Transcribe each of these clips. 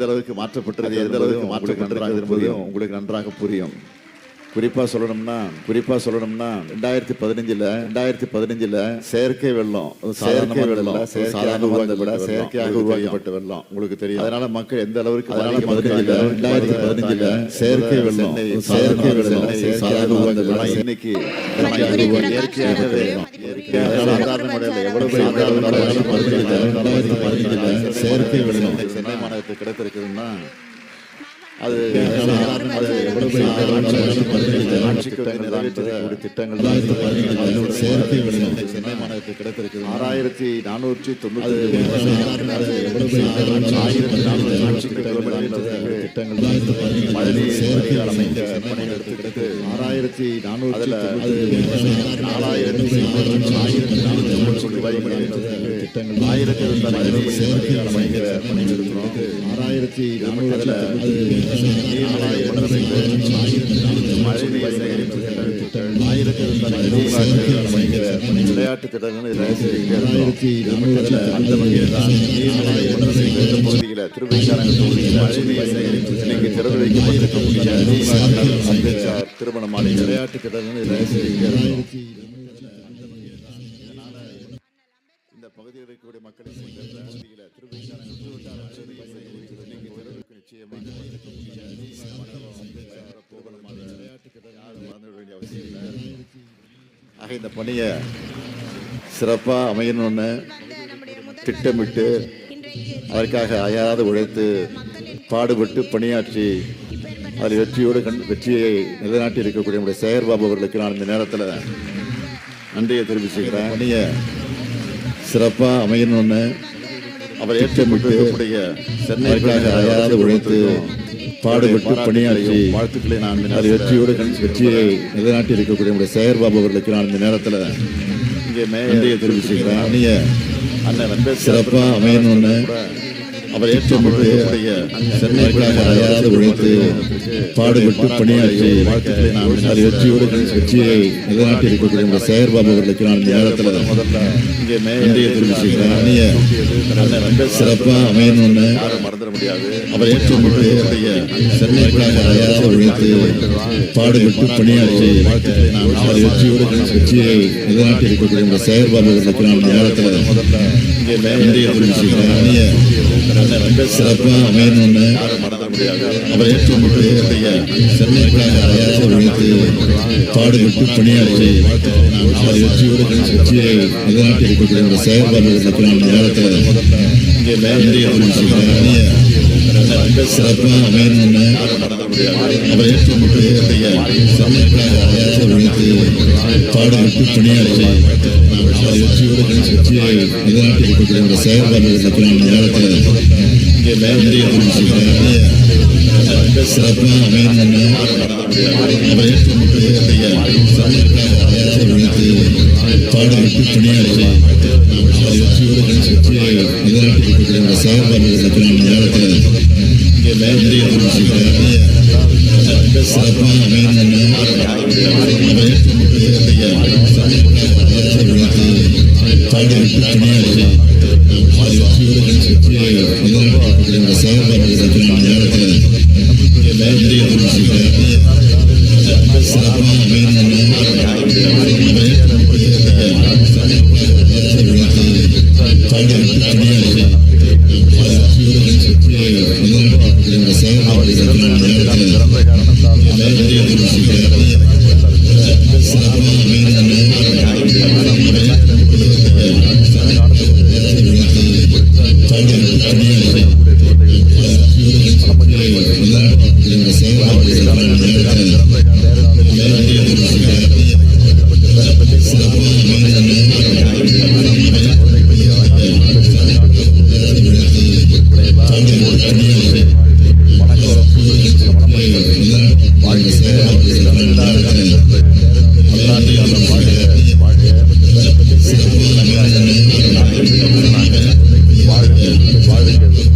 எந்த அளவுக்கு மாற்றப்பட்டது எந்த அளவுக்கு மாற்றப்பட்டிருக்கிறது என்பதையும் உங்களுக்கு நன்றாக புரியும். குறிப்பா சொல்லணும்னா குறிப்பா சொல்லணும்னா ரெண்டாயிரத்தி பதினஞ்சுல ரெண்டாயிரத்தி பதினஞ்சுல செயற்கை வெள்ளம் செயற்கை வெள்ளம் சாதாரண உருவாக்கத்தை விட செயற்கையாக உருவாக்கப்பட்ட வெள்ளம் உங்களுக்கு தெரியும் அதனால மக்கள் எந்த அளவுக்கு அதனால பதினஞ்சுல ரெண்டாயிரத்தி பதினஞ்சுல செயற்கை வெள்ளம் செயற்கை வெள்ளம் சாதாரண உருவாக்கத்தை விட இன்னைக்கு இயற்கையாகவே இயற்கையாக சாதாரண முறையில் எவ்வளவு பதினஞ்சுல ரெண்டாயிரத்தி பதினஞ்சுல செயற்கை வெள்ளம் சென்னை மாநகரத்துக்கு கிடைத்திருக்குதுன்னா அது திட்டங்கள் சென்னை மாநகரத்துக்கு கிடைத்திருக்கு ஆறாயிரத்தி நானூற்றி தொண்ணூத்தி ஆயிரத்தி நானூற்றி திட்டங்கள் தான் மழை செயற்கை அமைக்க பணிகள் எடுத்து கிடைத்து ஆறாயிரத்தி நானூற்றி நாலாயிரத்தி ஆயிரத்தி நானூற்றி திட்டங்கள் ஆயிரத்தி ஆறாயிரத்தி நானூற்றி விளையாட்டு திட்டங்கள் ரெண்டாயிரத்தி அந்த வகையில் பகுதியில் திருவைக்காரங்க தொகுதியில் இன்னைக்கு திறந்து வைக்கப்பட்டிருக்கக்கூடிய அம்பேத்கர் திருமண மாலை விளையாட்டு திட்டங்கள் ரெண்டாயிரத்தி இந்த பகுதியில் இருக்கக்கூடிய மக்களை சேர்ந்த பகுதியில் நிச்சயமாக ஆக இந்த பணியை சிறப்பாக அமையணும்னு திட்டமிட்டு அதற்காக அயராது உழைத்து பாடுபட்டு பணியாற்றி அதில் வெற்றியோடு கண் வெற்றியை நிலைநாட்டி இருக்கக்கூடிய நம்முடைய சேகர்பாபு அவர்களுக்கு நான் இந்த நேரத்தில் நன்றியை தெரிவிச்சுக்கிறேன். பணியை சிறப்பாக அமையணும்னு அவர் ஏற்றமிட்டு சென்னைக்காக அயராது உழைத்து பாடுபட்டு பணியாற்றி வாழ்த்துக்களை நான் அதில் வெற்றியோடு வெற்றியை நிலைநாட்டி இருக்கக்கூடிய நம்முடைய சேகர்பாபு அவர்களுக்கு நான் இந்த நேரத்தில் இங்கே நன்றியை தெரிவிச்சுக்கிறேன். பணியை அண்ணன் சிறப்பாக அமையணும்னு அவர் ஏற்றமிட்டு சென்னைக்காக அயராது உழைத்து பாடுபட்டு பணியாற்றி வாழ்த்துக்களை நான் அதில் வெற்றியோடு வெற்றியை நிலைநாட்டி இருக்கக்கூடிய நம்முடைய சேகர்பாபு அவர்களுக்கு நான் இந்த நேரத்தில் இங்கே தெரிவிச்சுக்கிறேன். பணியை சிறப்பாக அமையணும்னு அவர் ஏற்றமிட்டு சென்னை அயராது உழைத்து பாடுபட்டு பணியாற்றி அவர் நான் வெற்றியோடு வெற்றியை நிலைநாட்டி இருக்கக்கூடிய நம்முடைய சேகர்பாபு அவர்களுக்கு நான் இந்த நேரத்தில் இங்கே நன்றியை தெரிவிச்சுக்கிறேன். பணியை சிறப்பாக அமையணும்னு அவர் ஏற்றமிட்டு சென்னைக்காக அயராது உழைத்து பாடுபட்டு பணியாற்றி அவர் வெற்றியோடு கண் வெற்றியை நிலைநாட்டி இருக்கக்கூடிய ஒரு செயல்பாடுகளுக்கு நான் நேரத்தில் இங்கே சிறப்பாக அமையணும்னு அவர் ஏற்றமிட்டு சென்னைக்காக அயராது உழைத்து பாடுபட்டு பணியாற்றி அவர் வெற்றியோடு கண் வெற்றியை நிலைநாட்டி இருக்கக்கூடிய ஒரு செயல்பாடுகளுக்கு நான் நேரத்தில் இங்கே நன்றியை தெரிவிச்சுக்கிறேன் பணியை சிறப்பாக அமையணும்னு அவர் ஏற்றமிட்டு சென்னைக்காக அயராது உழைத்து பாடுபட்டு பணியாற்றி அவர் வெற்றியோடு கண் வெற்றியை நிலைநாட்டி இருக்கக்கூடிய ஒரு செயல்பாடுகளுக்கு நான் நேரத்தில் இங்கே நன்றியை தெரிவிச்சுக்கிறேன் பணியை சிறப்பாக அமையணும்னு பாடுபட்டு பணியாற்றி அவர் வெற்றியோடு கண் வெற்றியை நிலைநாட்டி இருக்கக்கூடிய ஒரு செயல்பாடுகளுக்கு நான்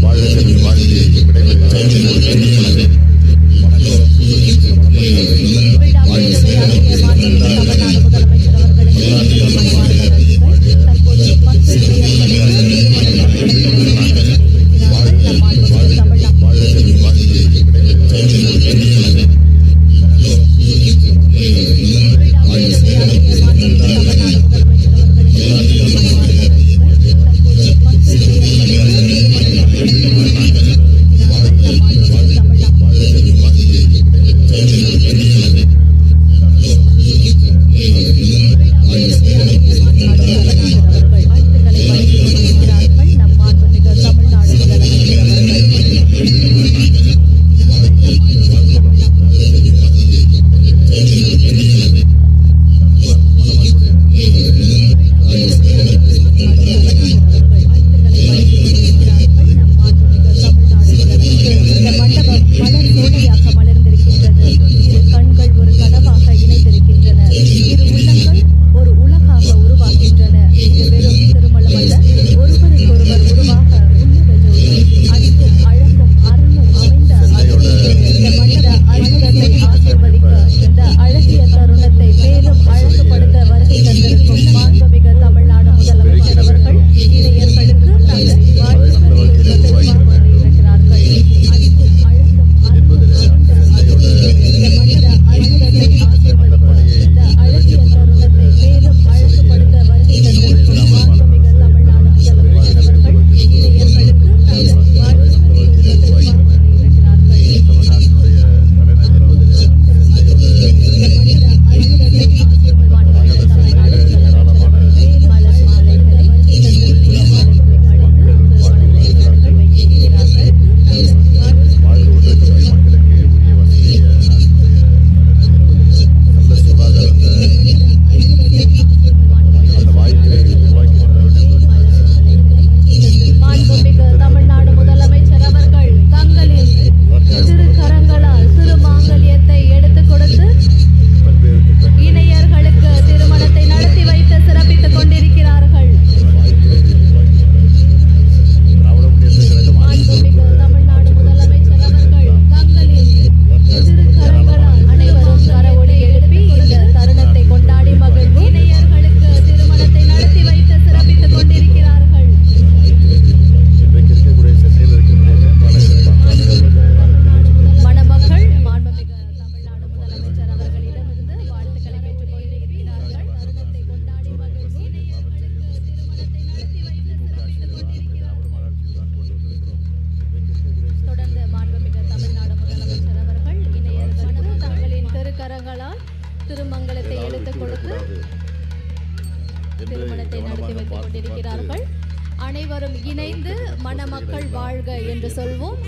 வாழ்க வாழ்த்து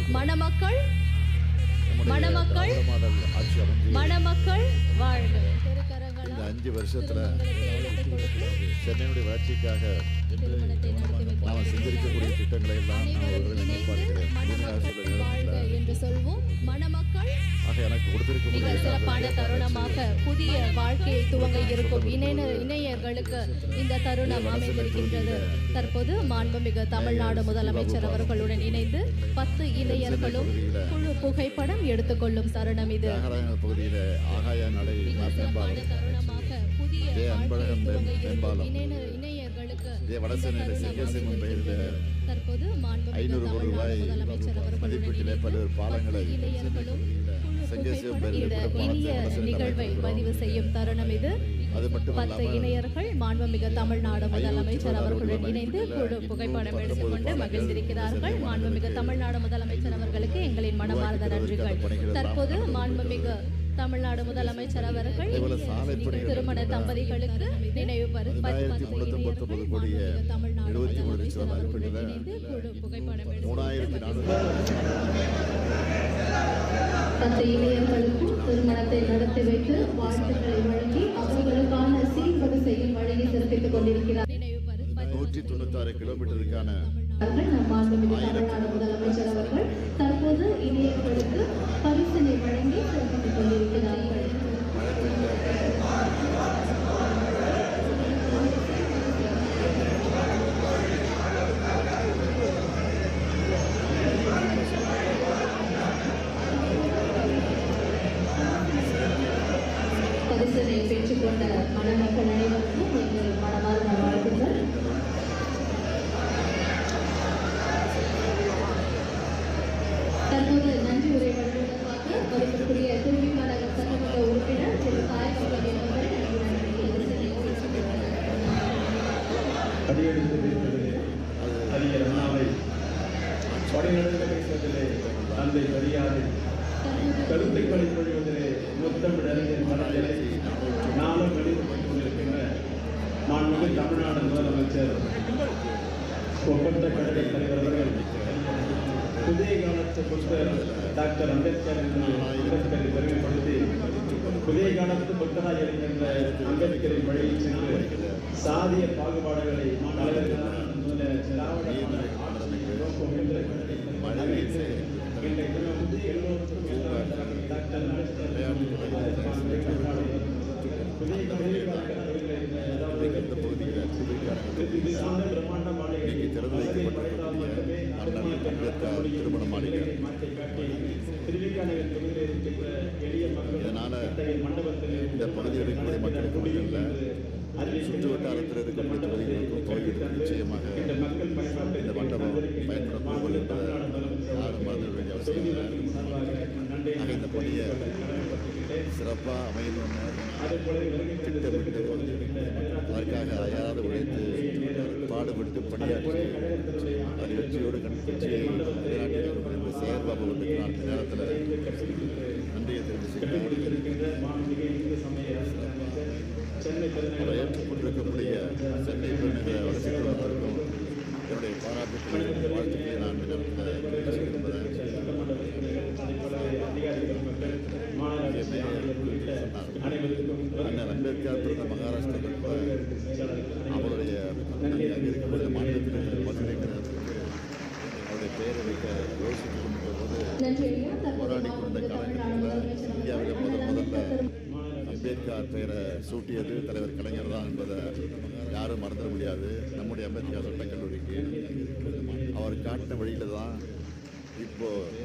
மணமக்கள் மணமக்கள் மணமக்கள் வாழ்க. இந்த அஞ்சு வருஷத்துல சென்னையுடைய வளர்ச்சிக்காக நாம் செஞ்சிருக்கக்கூடிய திட்டங்களை எல்லாம் ஆக எனக்கு மிக கொடுத்திருக்கக்கூடிய சிறப்பான தருணமாக புதிய வாழ்க்கையை துவங்க இருக்கும். இணைய இணையர்களுக்கு இந்த தருணம் அமைந்திருக்கின்றது. தற்போது மாண்புமிகு தமிழ்நாடு முதலமைச்சர் அவர்களுடன் இணைந்து பத்து இளைஞர்களும் குழு புகைப்படம் எடுத்துக்கொள்ளும் தருணம் இது. பகுதியில ஆகாய நடை இதே அன்பழகன் மேம்பாலம். இதே செங்கசிமன் தருணம் பெயரில் ஐநூறு கோடி ரூபாய் தமிழ்நாடு முதலமைச்சர் அவர்களுடன் மதிப்பீட்டிலே பல்வேறு பாலங்களை புகைப்படம் பெயரில் பதிவு செய்யும் தருணம் இது. அது மட்டும் பத்து இளைஞர்கள் மாண்புமிகு தமிழ்நாடு முதலமைச்சர் அவர்களுடன் இணைந்து குழு புகைப்படம் எடுத்துக்கொண்டு மகிழ்ந்திருக்கிறார்கள். மாண்புமிகு தமிழ்நாடு முதலமைச்சர் அவர்களுக்கு எங்களின் மனமார்ந்த நன்றிகள். தற்போது மாண்புமிகு தமிழ்நாடு முதலமைச்சர் அவர்கள் திருமண தம்பதிகளுக்கு நினைவு பத்து இளைஞர்களுக்கும் திருமணத்தை நடத்தி வைத்து வாழ்த்துக்களை வழங்கி அவர்களுக்கான சீர்வரிசையில் வழங்கி சிறப்பித்துக் கொண்டிருக்கிறார். நூற்றி தொண்ணூத்தாறு கிலோமீட்டருக்கான நம் மாண்புமிகு தமிழ்நாடு முதலமைச்சர் அவர்கள் தற்போது இளைஞர்களுக்கு பரிசினை வழங்கி சிறப்பித்துக் கொண்டிருக்கிறார்கள். முதலமைச்சர் ஒப்பந்த கழக தலைவர் அவர்கள் புதிய காலத்து புத்தர் டாக்டர் அம்பேத்கர் அம்பேத்கரை பெருமைப்படுத்தி புதிய காலத்து புத்தராக இருக்கின்ற அம்பேத்கரின் வழியில் சென்று சாதிய பாகுபாடுகளை தலைவர்களான முதல்ல திராவிட டாக்டர் அம்பேத்கர் என்ற கழகத்தை தலைவர் இன்றைய தினம் புதிய எல்லோருக்கும் புத்தர் டாக்டர் அம்பேத்கர் புதிய இந்த பகுதியில் குடியிருக்கார்கள் இது சார்ந்த பிரம்மாண்ட மாளிகை இன்னைக்கு திறந்து வைக்கப்பட்டிருக்கக்கூடிய அண்ணல் அம்பேத்கர் திருமண மாளிகை இதனால இந்த பகுதியில் இருக்கக்கூடிய மக்களுக்கு மட்டும் இல்லை சுற்று வட்டாரத்தில் இருக்கக்கூடிய தொகுதிகளுக்கும் கோயிலுக்கும் நிச்சயமாக இந்த மண்டபம் பயன்பட போவது என்பதை யாரும் மறந்துவிட வேண்டிய அவசியம் இல்லை ஆக இந்த பணியை சிறப்பாக அமையணும்னு திட்டமிட்டு அதற்காக அயராது உழைத்து பாடுபட்டு பணியாற்றி அது வெற்றியோடு கண் வெற்றியை நிலைநாட்டி செயற்பாபு வந்து நேரத்தில் நன்றியை தெரிவிச்சுக்கிறேன் அதை ஏற்றுக்கொண்டிருக்கக்கூடிய சென்னை பெருநகர வளர்ச்சி என்னுடைய பாராட்டுக்களை வாழ்த்துக்களை நான் இந்த நேரத்தில் தெரிவிச்சு விரும்புகிறேன் அண்ணன் அம்பேத்கர் பிறந்த மகாராஷ்டிரத்தில் அவருடைய அங்கே இருக்கக்கூடிய மாநிலத்தில் பல்கலைக்கழகத்திற்கு அவருடைய பெயரை வைக்க யோசித்துக் கொண்டிருந்த போது நன்றி ஐயா போராடி கொண்ட காலகட்டத்தில் இந்தியாவில் முதல் முதல்ல அம்பேத்கர் பெயரை சூட்டியது தலைவர் கலைஞர் தான் என்பதை யாரும் மறந்துட முடியாது. நம்முடைய அம்பேத்கர் சட்டக்கல்லூரிக்கு அவர் காட்டின வழியில் தான் இப்போது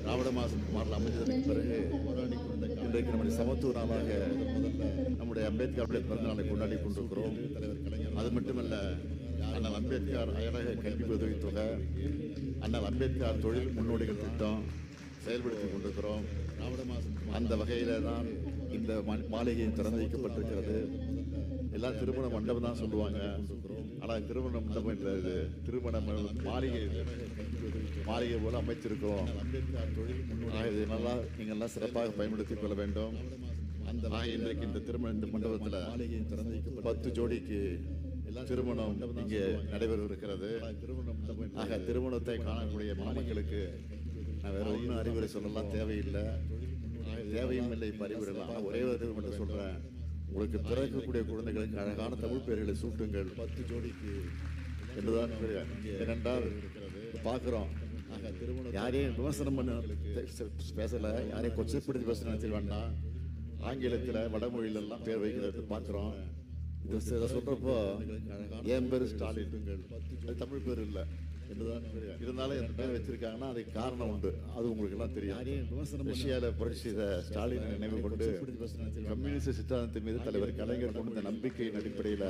திராவிட மாசம் மாடல் அமைஞ்சதற்கு பிறகு இன்றைக்கு நம்முடைய சமத்துவ நாளாக நம்முடைய அம்பேத்கருடைய பிறந்த நாளை கொண்டாடி கொண்டிருக்கிறோம். தலைவர் கலைஞர் அது மட்டுமல்ல அண்ணல் அம்பேத்கர் அயலக கல்வி உதவித் தொகை அண்ணல் அம்பேத்கர் தொழில் முன்னோடிகள் திட்டம் செயல்படுத்தி கொண்டிருக்கிறோம். அந்த வகையில் தான் இந்த மா- மாளிகை திறந்து வைக்கப்பட்டிருக்கிறது. எல்லாம் திருமண மண்டபம் தான் சொல்லுவாங்க. ஆனால் திருமண மண்டபம் இல்லை இது. திருமண மாளிகை மாளிகை போல அமைச்சிருக்கிறோம். இதை நல்லா நீங்கள் எல்லாம் சிறப்பாக பயன்படுத்திக் கொள்ள வேண்டும். அந்த இன்றைக்கு இந்த திருமண இந்த மண்டபத்தில் பத்து ஜோடிக்கு திருமணம் இங்கே நடைபெறவிருக்கிறது. ஆக திருமணத்தை காணக்கூடிய மணமக்களுக்கு நான் வேற ஒன்றும் அறிவுரை சொல்லலாம் தேவையில்லை. தேவையும் இல்லை இப்போ ஒரே ஒரு மட்டும் சொல்கிறேன் உங்களுக்கு பிறக்கக்கூடிய குழந்தைகளுக்கு அழகான தமிழ் பெயர்களை சூட்டுங்கள். பத்து ஜோடிக்கு என்றுதான் கூறுகிறேன். ஏனென்றால் பார்க்குறோம். யாரையும் விமர்சனம் பண்ண பேசலை. யாரையும் கொச்சப்படுத்தி பேச நினைச்சு வேண்டாம். ஆங்கிலத்தில் வடமொழியிலெல்லாம் பேர் வைக்கிறது பார்க்குறோம். இதை சொல்கிறப்போ என் பேர் ஸ்டாலின்? அது தமிழ் பேர் இல்லை. இருந்தாலும் என் பேர் வச்சிருக்காங்கன்னா அதுக்கு காரணம் உண்டு. அது உங்களுக்கு எல்லாம் தெரியும் ரஷ்யாவில் புரட்சி ஸ்டாலின் நினைவு கொண்டு கம்யூனிஸ்ட் சித்தாந்தத்தின் மீது தலைவர் கலைஞர் கொண்ட நம்பிக்கையின் அடிப்படையில்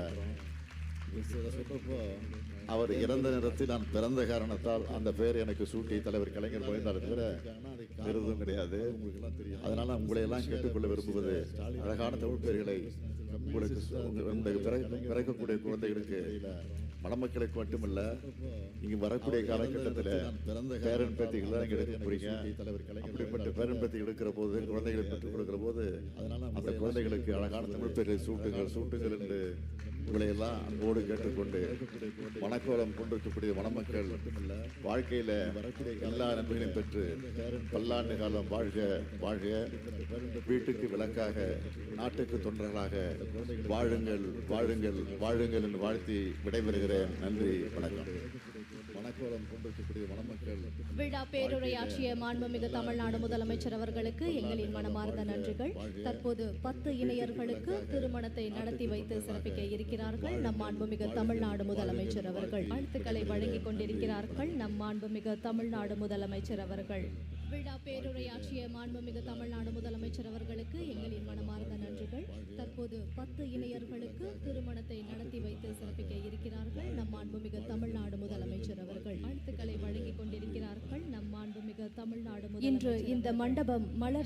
அவர் இறந்த நேரத்தில் நான் பிறந்த காரணத்தால் அந்த பெயர் எனக்கு சூட்டி தலைவர் கலைஞர் போயிருந்தார் தவிர விருதும் கிடையாது. அதனால உங்களை எல்லாம் கேட்டுக்கொள்ள விரும்புவது அழகான தமிழ் பெயர்களை உங்களுக்கு பிறக்கக்கூடிய குழந்தைகளுக்கு மணமக்களுக்கு மட்டுமல்ல இங்கு வரக்கூடிய காலகட்டத்தில் பேரன் பேத்திகள் தான் எடுக்க போறீங்க. அப்படிப்பட்ட பேரன் பேத்தி எடுக்கிற போது குழந்தைகளை பெற்றுக் கொடுக்கிற போது அந்த குழந்தைகளுக்கு அழகான தமிழ் பெயர்களை சூட்டுங்கள் சூட்டுங்கள் என்று உங்களை எல்லாம் அன்போடு கேட்டுக்கொண்டு மணக்கோலம் கொண்டிருக்கக்கூடிய வனமக்கள் வாழ்க்கையில எல்லா நன்மைகளையும் பெற்று பல்லாண்டு காலம் வாழ்க வாழ்க. வீட்டுக்கு விளக்காக நாட்டுக்கு தொண்டர்களாக வாழுங்கள் வாழுங்கள் வாழுங்கள் என்று வாழ்த்தி விடைபெறுகிறேன். நன்றி வணக்கம். கொண்டிருக்கக்கூடிய விழா பேருரையாற்றிய மாண்புமிகு தமிழ்நாடு முதலமைச்சர் அவர்களுக்கு எங்களின் மனமார்ந்த நன்றிகள். தற்போது பத்து இணையர்களுக்கு திருமணத்தை நடத்தி வைத்து சிறப்பிக்க இருக்கிறார்கள். நம் மாண்புமிகு தமிழ்நாடு முதலமைச்சர் அவர்கள். வாழ்த்துக்களை வழங்கிக் கொண்டிருக்கிறார்கள். நம் மாண்புமிகு தமிழ்நாடு முதலமைச்சர் அவர்கள். விழா பேருரையாற்றிய மாண்புமிகு தமிழ்நாடு முதலமைச்சர் அவர்களுக்கு எங்களின் மனமார்ந்த நன்றிகள். தற்போது பத்து இணையர்களுக்கு திருமணத்தை நடத்தி வைத்து சிறப்பிக்க இருக்கிறார்கள் நம் மாண்புமிகு தமிழ்நாடு முதலமைச்சர் அவர்கள். வாழ்த்துக்களை வழங்கிக் கொண்டிருக்கிறார்கள் நம் மாண்புமிகு தமிழ்நாடு இன்று இந்த மண்டபம் மலர்